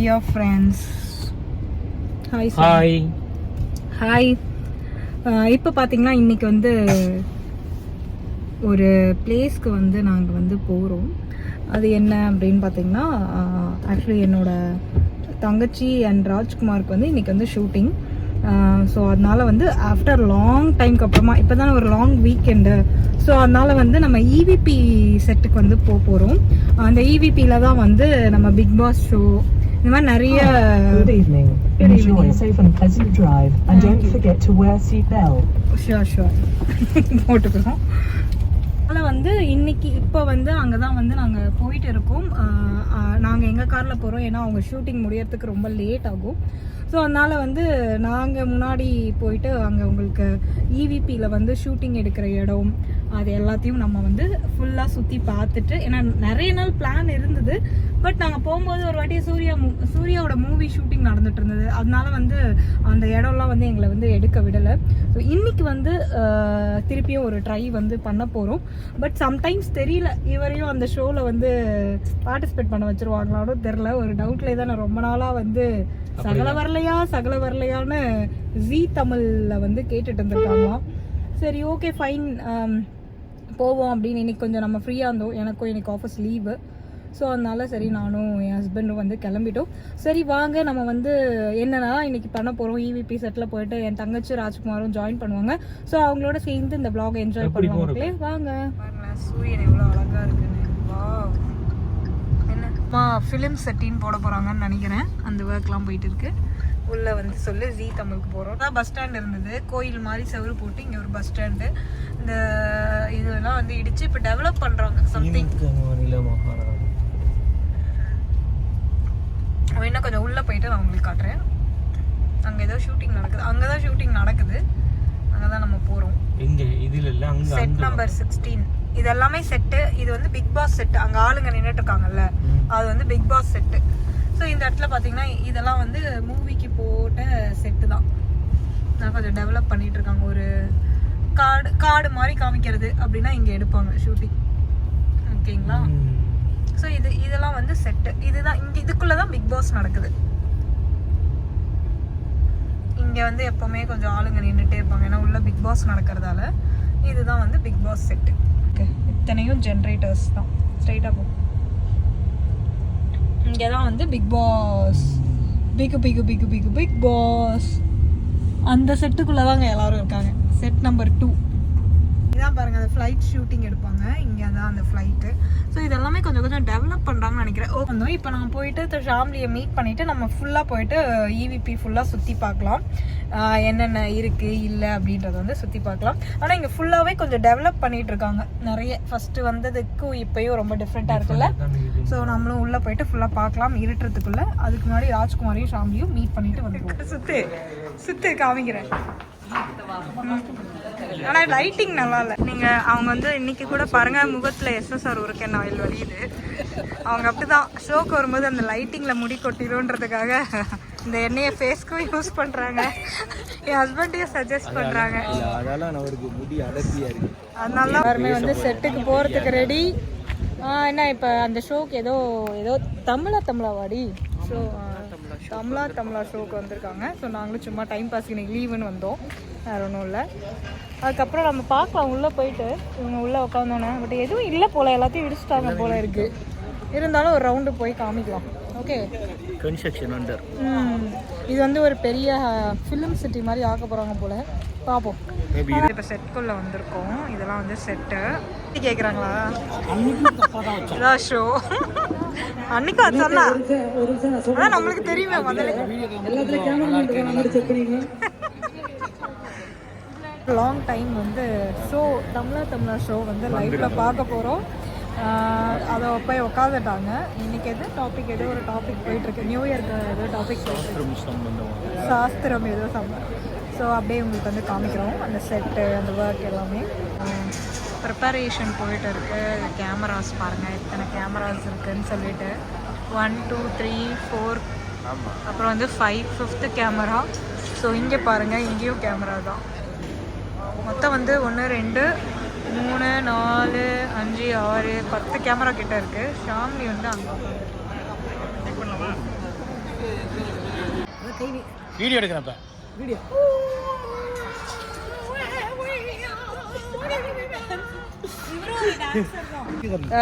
Dear friends hi hi hi இப்போ பார்த்தீங்கன்னா இன்னைக்கு வந்து ஒரு பிளேஸ்க்கு வந்து நாங்கள் வந்து போகிறோம் அது என்ன அப்படின்னு பார்த்தீங்கன்னா ஆக்சுவலி என்னோட தங்கச்சி அண்ட் ராஜ்குமாருக்கு வந்து இன்னைக்கு வந்து ஷூட்டிங் ஸோ அதனால வந்து ஆஃப்டர் லாங் டைம்க்கு அப்புறமா இப்போ தான் ஒரு லாங் வீக்கெண்டு ஸோ அதனால வந்து நம்ம இவிபி செட்டுக்கு வந்து போக போகிறோம் அந்த இவிபியில் தான் வந்து நம்ம பிக் பாஸ் ஷோ இந்த மாதிரி நிறைய Good evening. Good Enjoy evening. safe and pleasant drive and Thank don't you. forget to wear seatbelt. Sure sure போட்டுக்கிறோம் அதில் வந்து இன்னைக்கு இப்போ வந்து அங்கே தான் வந்து நாங்கள் போயிட்டு இருக்கோம் நாங்கள் எங்கள் காரில் போகிறோம் ஏன்னா அவங்க ஷூட்டிங் முடியறதுக்கு ரொம்ப லேட் ஆகும் ஸோ அதனால் வந்து நாங்கள் முன்னாடி போயிட்டு அங்கே உங்களுக்கு இவிபியில் வந்து ஷூட்டிங் எடுக்கிற இடம் அது எல்லாத்தையும் நம்ம வந்து ஃபுல்லாக சுற்றி பார்த்துட்டு ஏன்னா நிறைய நாள் பிளான் இருந்தது. பட் நாங்கள் போகும்போது ஒரு வாட்டி சூர்யா சூர்யாவோட மூவி ஷூட்டிங் நடந்துட்டு இருந்தது. அதனால வந்து அந்த இடம்லாம் வந்து எங்களை வந்து எடுக்க விடலை. ஸோ இன்னைக்கு வந்து திருப்பியும் ஒரு ட்ரை வந்து பண்ண போகிறோம் பட் சம்டைம்ஸ் தெரியல இவரையும் அந்த ஷோவில் வந்து பார்ட்டிசிபேட் பண்ண வச்சிருவாங்களானோ தெரில ஒரு டவுட்லேயே தான் நான் ரொம்ப நாளாக வந்து சகல வரலையா சகல வரலையான்னு ஜி தமிழில் வந்து கேட்டுட்டு இருந்திருக்காங்களாம். சரி ஓகே ஃபைன் போவோம் அப்படின்னு இன்னைக்கு கொஞ்சம் நம்ம ஃப்ரீயாக இருந்தோம். எனக்கும் இன்னைக்கு ஆஃபீஸ் லீவு ஸோ அதனால சரி நானும் என் ஹஸ்பண்டும் வந்து கிளம்பிட்டோம். சரி வாங்க. நம்ம வந்து என்னன்னா இன்னைக்கு பண்ண போகிறோம் இவிபி செட்டில் போயிட்டு என் தங்கச்சி ராஜ்குமாரும் ஜாயின் பண்ணுவாங்க. ஸோ அவங்களோட சேர்ந்து இந்த vlog என்ஜாய் பண்ணுவாங்களே வாங்க. சூரியன் எவ்வளோ அழகாக இருக்குன்னு. வா என்னம்மா ஃபிலிம் செட்டின்னு போட போகிறாங்கன்னு நினைக்கிறேன். அந்த ஒர்க்லாம் போயிட்டு இருக்கு. உள்ள வந்து சொல்லி ஜி தமிழுக்கு போகிறோம் தான் பஸ் ஸ்டாண்ட் இருந்தது. கோயில் மாதிரி செவரு போட்டு இங்கே ஒரு பஸ் ஸ்டாண்டு இந்த இதெல்லாம் வந்து இடிச்சு இப்போ டெவலப் பண்ணுறாங்க சம்திங் இன்னும் கொஞ்சம் உள்ளே போயிட்டு நான் உங்களுக்கு காட்டுறேன். அங்கே ஏதோ ஷூட்டிங் நடக்குது. அங்கே தான் ஷூட்டிங் நடக்குது. அங்கே தான் நம்ம போகிறோம் எங்க? இதுல இல்ல அங்க செட் நம்பர் சிக்ஸ்டீன் இது எல்லாமே செட்டு இது வந்து பிக் பாஸ் செட்டு அங்கே ஆளுங்க நின்றுட்டு இருக்காங்கல்ல. அது வந்து பிக் பாஸ் செட்டு ஸோ இந்த இடத்துல பார்த்தீங்கன்னா இதெல்லாம் வந்து மூவிக்கு போட்ட செட்டு தான். நான் கொஞ்சம் டெவலப் பண்ணிட்டு இருக்காங்க ஒரு காடு காடு மாதிரி காமிக்கிறது அப்படின்னா இங்கே எடுப்பாங்க ஷூட்டிங் ஓகேங்களா. ஸோ இது இதெல்லாம் வந்து செட்டு இதுதான் இங்கே இதுக்குள்ளே தான் பிக் பாஸ் நடக்குது. இங்கே வந்து எப்போவுமே கொஞ்சம் ஆளுங்க நின்றுட்டே இருப்பாங்க. ஏன்னா உள்ள பிக் பாஸ் நடக்கிறதால இதுதான் வந்து பிக் பாஸ் செட்டு ஓகே. இத்தனையும் ஜென்ரேட்டர்ஸ் தான். ஸ்ட்ரைட்டாக போ. இங்கே தான் வந்து பிக் பாஸ் பிகு பிகு பிக்கு பிக்கு பிக் பாஸ் அந்த செட்டுக்குள்ளே தாங்க எல்லோரும் இருக்காங்க. செட் நம்பர் டூ இதான் பாருங்க அந்த ஃப்ளைட் ஷூட்டிங் எடுப்பாங்க. இங்கே தான் அந்த ஃப்ளைட்டு ஸோ இதெல்லாமே கொஞ்சம் கொஞ்சம் டெவலப் பண்ணுறாங்கன்னு நினைக்கிறேன். ஓ வந்தோம். இப்போ நம்ம போயிட்டு ஃபேமிலியை மீட் பண்ணிவிட்டு நம்ம ஃபுல்லாக போயிட்டு இவிபி ஃபுல்லாக சுற்றி பார்க்கலாம். என்னென்ன இருக்குது இல்லை அப்படின்றத வந்து சுற்றி பார்க்கலாம். ஆனால் இங்கே ஃபுல்லாகவே கொஞ்சம் டெவலப் பண்ணிட்டு இருக்காங்க. நிறைய ஃபஸ்ட்டு வந்ததுக்கும் இப்போயும் ரொம்ப டிஃப்ரெண்ட்டாக இருக்குல்ல. ஸோ நம்மளும் உள்ளே போயிட்டு ஃபுல்லாக பார்க்கலாம் இருட்டுறதுக்குள்ள. அதுக்கு முன்னாடி ராஜ்குமாரையும் ஷாம்லியும் மீட் பண்ணிட்டு வந்துருக்கோம் சுத்து? சுத்து காமிக்கிறேன். ஆனால் லைட்டிங் நல்லா இல்லை. நீங்கள் அவங்க வந்து இன்னைக்கு கூட பாருங்க முகத்தில் எஸ்எஸ்ஆர் உருக்கேன் ஆயில் வலியுது. அவங்க அப்படிதான். ஷோக்கு வரும்போது அந்த லைட்டிங்கில் முடி கொட்டிடும்ன்றதுக்காக இந்த எண்ணெயை ஃபேஸ்க்கும் யூஸ் பண்ணுறாங்க என் ஹஸ்பண்டையும் சஜஸ்ட் பண்ணுறாங்க அதெல்லாம் அவருக்கு முடி அடர்த்தியா இருக்கு. அதனால எல்லாருமே வந்து செட்டுக்கு போகிறதுக்கு ரெடி என்ன இப்போ அந்த ஷோக்கு ஏதோ ஏதோ தமிழா தமிழா வாடி ஷோ தமிழா தமிழா ஷோக்கு வந்திருக்காங்க. ஸோ நாங்களும் சும்மா டைம் பாஸ்க்கு இன்னைக்கு லீவுன்னு வந்தோம். வேறு ஒன்றும் இல்லை. அதுக்கப்புறம் நம்ம பார்க்கலாம். உள்ளே போயிட்டு இவங்க உள்ளே உட்காந்தோன்னே பட் எதுவும் இல்லை போல். எல்லாத்தையும் இடிச்சிட்டாங்க போல இருக்கு. இருந்தாலும் ஒரு ரவுண்டு போய் காமிக்கலாம். ஓகே கன்ஸ்ட்ரக்ஷன் அண்டர் இது வந்து ஒரு பெரிய ஃபிலிம் சிட்டி மாதிரி ஆக்க போகிறாங்க போல. பார்ப்போம். இப்போ செட்குள்ள வந்திருக்கோம். இதெல்லாம் வந்து செட்டு கேட்குறாங்களா இதான் ஷோ அன்னைக்கு சொன்னா. நம்மளுக்கு தெரியுமே முதல்ல. லாங் டைம் வந்து ஷோ தமிழா தமிழா ஷோ வந்து லைவ்ல பார்க்க போகிறோம் அதை போய் உட்காந்துட்டாங்க இன்னைக்கு எது டாபிக் ஏதோ ஒரு டாபிக் போயிட்டு இருக்கு நியூ இயர்க்கு ஏதோ டாபிக் போயிட்டு சம்பந்தம்? சாஸ்திரம் ஏதோ சம்ம ஸோ அப்படியே உங்களுக்கு வந்து காமிக்கிறோம். அந்த செட்டு அந்த ஒர்க் எல்லாமே. ப்ரிப்பரேஷன் போயிட்டு இருக்கு. கேமராஸ் பாருங்கள் எத்தனை கேமராஸ் இருக்குன்னு சொல்லிட்டு. ஒன் டூ த்ரீ ஃபோர் அப்புறம் வந்து ஃபைவ் ஃபிஃப்த்து கேமரா ஸோ இங்கே பாருங்கள் இங்கேயும் கேமரா தான். மொத்தம் வந்து ஒன்று ரெண்டு மூணு நாலு அஞ்சு ஆறு பத்து கேமரா கிட்ட இருக்குது ஷாம்லி வந்து அங்கே வீடியோ எடுக்கிறப்ப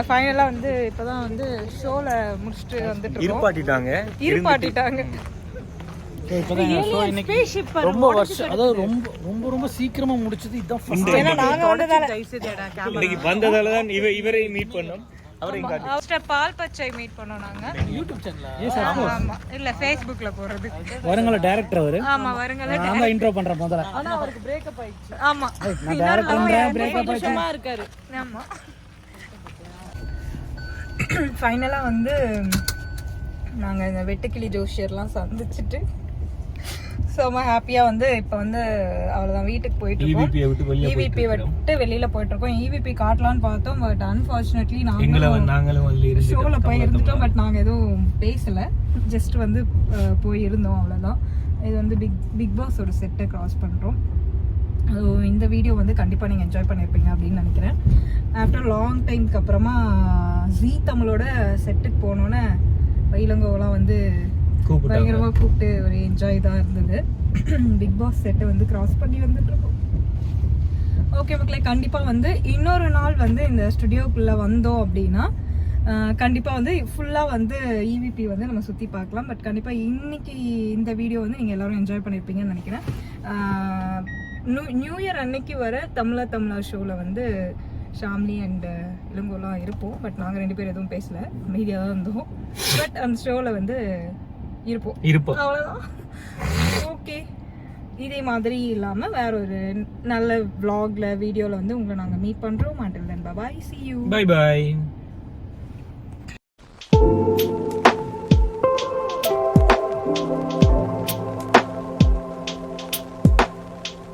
ஃபைனலாக வந்து இப்போதான் வந்து ஷோவில் முடிச்சுட்டு வந்துட்டு இருப்பாட்டிட்டாங்க. இருப்பாட்டிட்டாங்க. ரொம்ப வருஷம் அதாவது ரொம்ப ரொம்ப ரொம்ப சீக்கிரமா முடிச்சது இதுதான் first ஏன்னா நாங்க வந்ததால இன்னைக்கு வந்ததால தான் இவ இவரை மீட் பண்ணோம். அவரை பால் பச்சை மீட் பண்ணோம் நாங்க. யூடியூப் சேனலா ஆமா ஆமா. இல்ல ஃபேஸ்புக்ல போறது. வருங்கள டைரக்டர் அவரு. ஆமா வருங்கள நான் தான் இன்ட்ரோ பண்றேன் முதல்ல. ஆமா. நான் டைரக்ட் பண்றேன் பிரேக்கப் ஆயிடுச்சு. இருக்காரு. ஆமா. ஃபைனலா வந்து நாங்க இந்த வெட்டுக்கிளி ஜோஷியர்லாம் சந்திச்சுட்டு செம ஹாப்பியா வந்து இப்போ வந்து அவ்வளவுதான் வீட்டுக்கு போயிட்டு இருக்கோம். EVP யை விட்டு வெளிய இவிபி விட்டு வெளியில போயிட்டு இருக்கோம். இவிபி காட்டலாம்னு பார்த்தோம் பட் அன்பார்ச்சுனேட்லி நாங்களும் இருந்து ஷோவில் போய் இருந்துட்டோம் பட் நாங்கள் எதுவும் பேசலை. ஜஸ்ட் வந்து போய் இருந்தோம் அவ்வளோதான் இது வந்து பிக் பிக் பாஸ் ஒரு செட்டை கிராஸ் பண்ணுறோம் இந்த வீடியோ வந்து கண்டிப்பாக நீங்கள் என்ஜாய் பண்ணியிருப்பீங்க அப்படின்னு நினைக்கிறேன். ஆஃப்டர் லாங் டைம்க்கு அப்புறமா ஜீ தமிழோட செட்டுக்கு போனோன்னே வைலங்கோலாம் வந்து பயங்கரமாக கூப்பிட்டு ஒரு என்ஜாய் தான் இருந்தது. பிக் பாஸ் செட்டை வந்து கிராஸ் பண்ணி வந்துட்டு இருக்கோம் ஓகே மக்களே கண்டிப்பாக வந்து இன்னொரு நாள் வந்து இந்த ஸ்டுடியோக்குள்ளே வந்தோம் அப்படின்னா கண்டிப்பாக வந்து ஃபுல்லாக வந்து இவிபி வந்து நம்ம சுற்றி பார்க்கலாம். பட் கண்டிப்பாக இன்னைக்கு இந்த வீடியோ வந்து நீங்கள் எல்லோரும் என்ஜாய் பண்ணியிருப்பீங்கன்னு நினைக்கிறேன். நியூ நியூ இயர் அன்னைக்கு வர தமிழா தமிழா ஷோவில் வந்து ஷாம்லி அண்டு இளங்கோலாம் இருப்போம். பட் நாங்கள் ரெண்டு பேரும் எதுவும் பேசல. அமைதியாக தான் இருந்தோம். பட் அந்த ஷோவில் வந்து இருப்போம். இருப்போம். அவ்வளோதான் ஓகே இதே மாதிரி இல்லாமல் வேற ஒரு நல்ல விளாக்ல வீடியோவில் வந்து உங்களை நாங்கள் மீட் பண்ணுறோம் மாட்டில் then bye see you bye bye